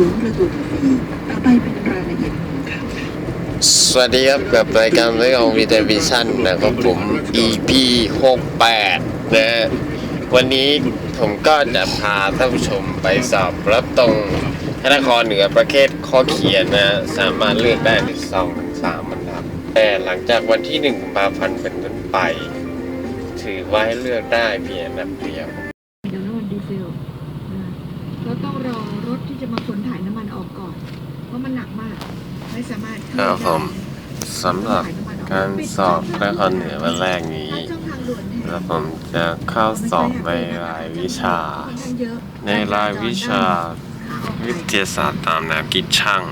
ศูนย์ประตูที่สี่ต่อไปเป็นรายละเอียดของข่าวสวัสดีครับกับรายการเรื่องของวีเทวิชั่นนะครับผม EP 68นะฮะวันนี้ผมก็จะพาท่านผู้ชมไปสอบรับตรงธนาคารเหนือประเภทข้อเขียนนะสามารถเลือกได้ในสองถึงสามอันดับ แต่หลังจากวันที่หนึ่งกุมภาพันธ์เป็นต้นไป ถือว่าให้เลือกได้เพียงอันดับเดียว มันหนักมาก ไม่สามารถที่ครับจะผมสำหรับการสอบนครเหนือวันแรกนี้ทางช่องทางด่วนแทนแล้วผมจะเข้าสอบในรายวิชาค่อนข้างเยอะในรายวิชาขาออกไปวิทยาศาสตร์ตามแนวคิดช่าง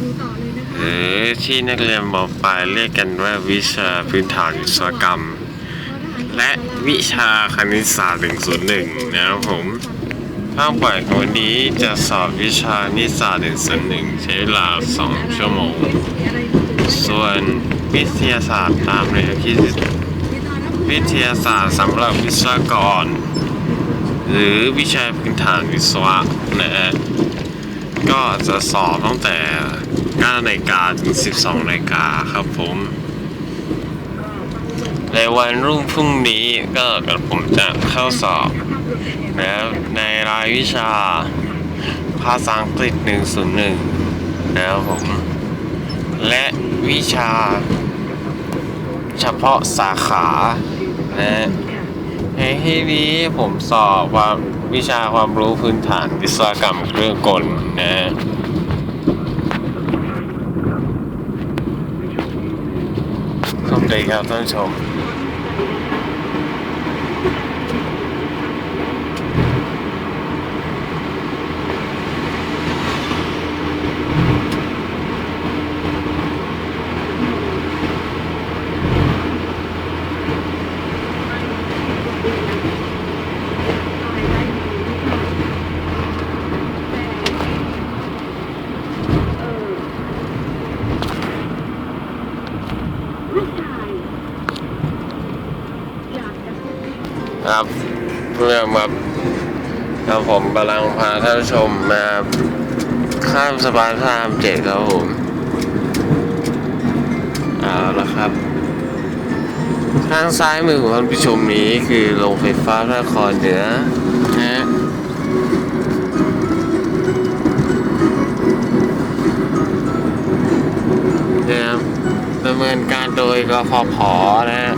ดูต่อเลยนะหคะรือที่นักเรียนมปลายเรียกกันว่าวิชาพื้นฐานวิศวกรรม และวิชาคณิตศาสตร์ 101 นะครับผม ภาคบ่ายของวันนี้จะสอบวิชาคณิตศาสตร์101ใช้เวลา2 ชั่วโมง ส่วนวิทยาศาสตร์ตามแนวคิดวิทยาศาสตร์สำหรับวิศวกร หรือวิชาพื้นฐานวิศวะนะฮะก็จะสอบตั้งแต่9นาฬิกาถึง 12นาฬิกาครับผม ในวันรุ่งพรุ่งนี้ก็กับผมจะเข้าสอบ แล้วในรายวิชาภาษาอังกฤษ 101 นะครับผม และวิชา เฉพาะสาขานะในที่นี้ผมสอบว่าวิชาความรู้พื้นฐานวิศวกรรมเครื่องกลนะสวัสดีครับท่านผู้ชม ครับเพื่อมาครับผมกำลังพาท่านผู้ชมมาข้ามสะพานพระรามเจ็ดครับผมเอาละครับทางซ้ายมือของท่านผู้ชมนี้คือโรงไฟฟ้านครเหนือนะฮะนะครับดำเนินการโดยกฟผนะฮะ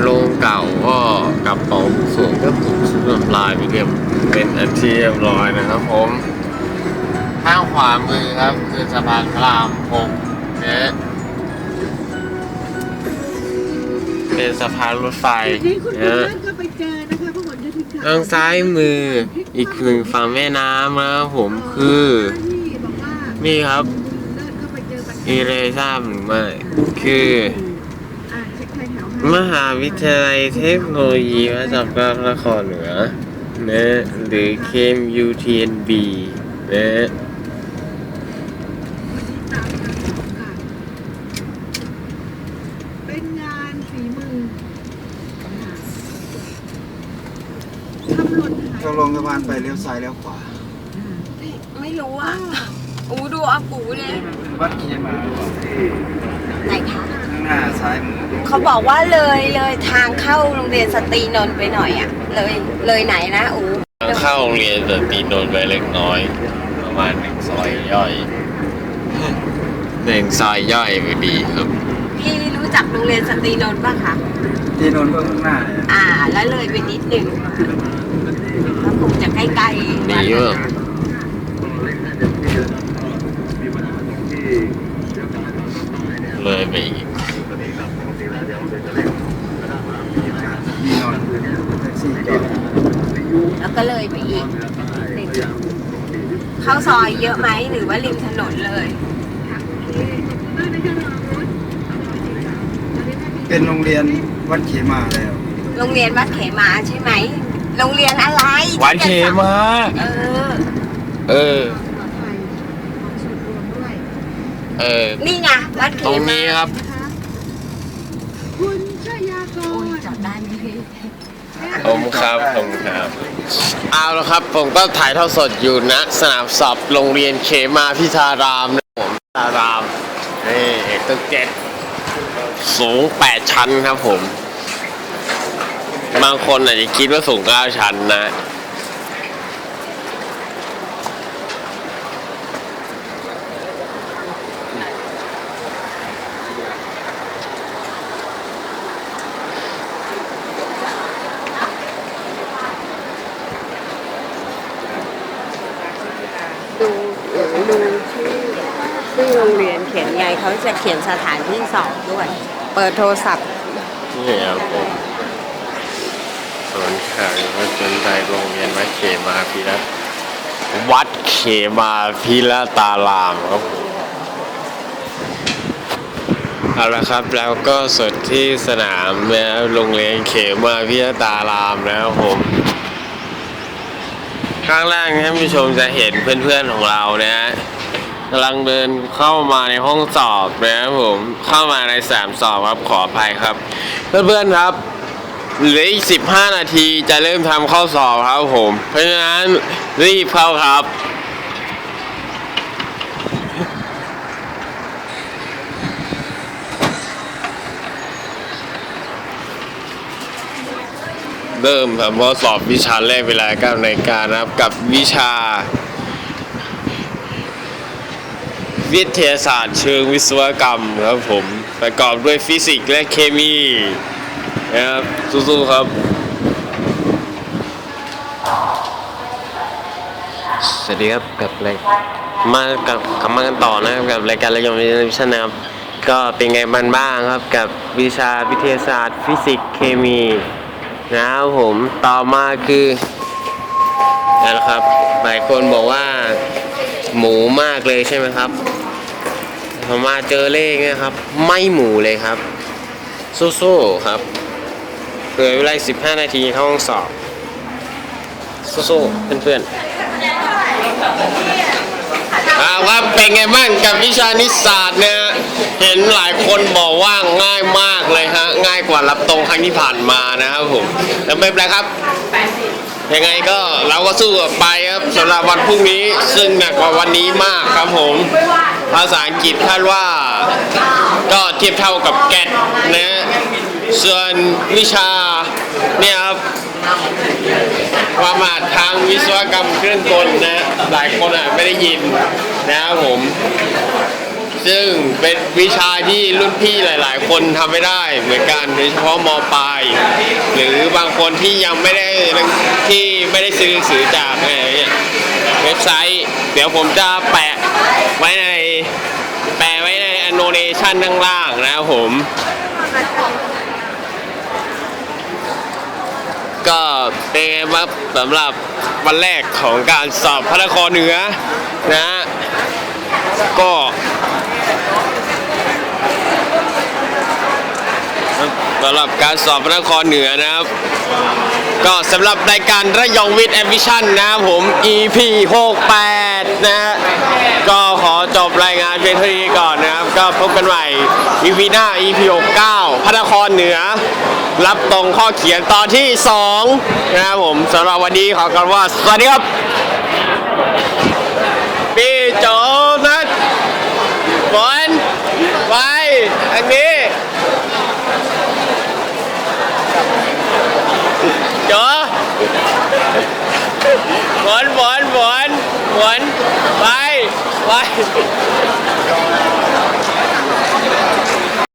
โรงเก่าก็กระเป๋าส่วนก็ถูกสุดลายไปเรียบเป็นอันที่เรียบร้อยนะครับผมข้างขวามือครับคือสะพานพระรามหกนะเป็นสะพานรถไฟนี่คุณนะเพื่อนก็ไปเจอนะคะพวกคนจะถึงทางซ้ายมืออีกหนึ่งฝั่งแม่น้ำนะครับผมคือที่บอกว่านี่ครับเลิศก็ไปเจอปัญหามีเลยทราบหรือไม่คือ มหาวิทยาลัยเทคโนโลยีพระจอมเกล้านครเหนือนะหรือ KMUTNB นะตามการสอบค่ะเป็นงานฝีมือนะคะทำหล่นหายก็ลงสะพานไปเลี้ยวซ้ายเลี้ยวขวาไม่รู้อะอูดูอากูเนี่ยวัดเขียนมา ไหนคะข้าง หน้าซ้ายมือเขาบอกว่าเลยเลยทางเข้าโรงเรียนสตรีนนท์ไปหน่อยอะ เลยเลยไหนนะอูทางเข้าโรงเรียนสตรีโนนท์ไปเล็กน้อย ประมาณหนึ่งซอยย่อยหนึ่งซอยย่อยพอดีครับ พี่รู้จักโรงเรียนสตรีนนท์ป่ะคะที่นนท์ก็ข้างหน้าเนี่ยอ่า แล้วเลยไปนิดหนึ่งแล้วคงจะใกล้ๆดีมากเลยไปอีก ที่นนท์แท็กซี่จอด แล้ว ก็เลยไปอีกนิดหนึ่งเข้าซอยเยอะไหมหรือว่าริมถนนเลยเป็นโรงเรียนวัดเขมาแล้ว โรงเรียนวัดเขมาใช่ไหมโรงเรียนอะไรวันเคมาเออ เออปลอดภัยของส่วนรวมด้วยเออ นี่ไงวัดเขตรงมานี้ครับนะคะคุณชยากโอ้ยรจอดได้ไหมพี่ ผมครับผมครับ เอาละครับ ผมก็ถ่ายทอดสดอยู่ณสนามสอบโรงเรียนเขมาพิธารามนะผมพิธารามนี่ตึกเจ็ดสูงแปดชั้นครับผม บางคนอาจจะคิดว่าสูงเก้าชั้นนะ ดูหรือ ดูชื่อชื่อโรงเรียนเขียนไงเขาจะเขียนสถานที่สอบด้วย เปิดโทรศัพท์นี่ครับผมสวนข่ายวัดจนใจโรงเรียนวัดเขมาพิรัตวัดเขมาพิรตารามครับเอาละครับแล้วก็สดที่สนามนะครับโรงเรียนเขมาพิรตารามนะครับผม ข้างล่างท่านผู้ชมจะเห็นเพื่อนๆของเรานะฮะกำลังเดินเข้ามาในห้องสอบนะครับผมเข้ามาในสามสอบครับขออภัยครับ เพื่อนๆครับเหลืออีกสิบห้านาทีจะเริ่มทำข้อสอบครับผม เพราะฉะนั้นรีบเข้าครับ เริ่มทำข้อสอบวิชาแรกเวลา9นาฬิกานะครับกับวิชา วิทยาศาสตร์เชิงวิศวกรรมครับผมประกอบด้วยฟิสิกส์และเคมีนะครับสู้ๆครับสวัสดีครับกับรายมากับกลับมากันต่อนะครับกับรายการระยองวิทยาวิชานะครับก็เป็นไงบ้างครับกับวิชาวิทยาศาสตร์ ฟิสิกส์เคมี นะครับผมต่อมาคือนะครับหลายคนบอกว่า หมูมากเลยใช่ไหมครับพอมาเจอเลขนะครับ ไม่หมูเลยครับ สู้ๆครับเหลือเวลาอีก15นาทีเข้าห้องสอบสู้ๆเพื่อนๆเอาครับเป็นไงบ้างกับวิชานิสสาสตร์เนี่ย เห็นหลายคนบอกว่าง่ายมากเลยฮะ ง่ายกว่ารับตรงครั้งที่ผ่านมานะครับผมแต่ไม่เป็นไรครับยังไงก็เราก็สู้กับไปครับสำหรับวันพรุ่งนี้ซึ่งหนักกว่าวันนี้มากครับผม ภาษาอังกฤษคาดว่าก็เทียบเท่ากับแกดนะส่วนวิชาเนี่ยครับความาทางวิศวกรรมเครื่องกลนะ หลายคนอะไม่ได้ยินนะครับผม ซึ่งเป็นวิชาที่รุ่นพี่หลาย ๆ คนทำไม่ได้เหมือนกันโดยเฉพาะมปลาย หรือบางคนที่ยังไม่ได้ที่ไม่ได้ซื้อหนังสือจากอะไรเนี่ยเว็บไซต์ เดี๋ยวผมจะแปะไว้ในแปะไว้ใน annotation ข้างล่างนะครับผม ก็เป็นไงบ้างสำหรับวันแรกของการสอบพระนครเหนือนะ ก็ สำหรับการสอบพระนครเหนือนะครับ ก็สำหรับรายการระยองวิทย์แอมบิชั่นนะครับผม EP 68นะฮะก็ขอจบรายงานเพียงเท่านี้ก่อนนะครับ ก็พบกันใหม่ EP หน้า EP 69พระนครเหนือ รับตรงข้อเขียนตอนที่ 2 นะครับผมสำหรับวันนี้ขอกล่าวว่า สวัสดีครับพี่โจนัทบอลไปอันนี้ เจอห มุนห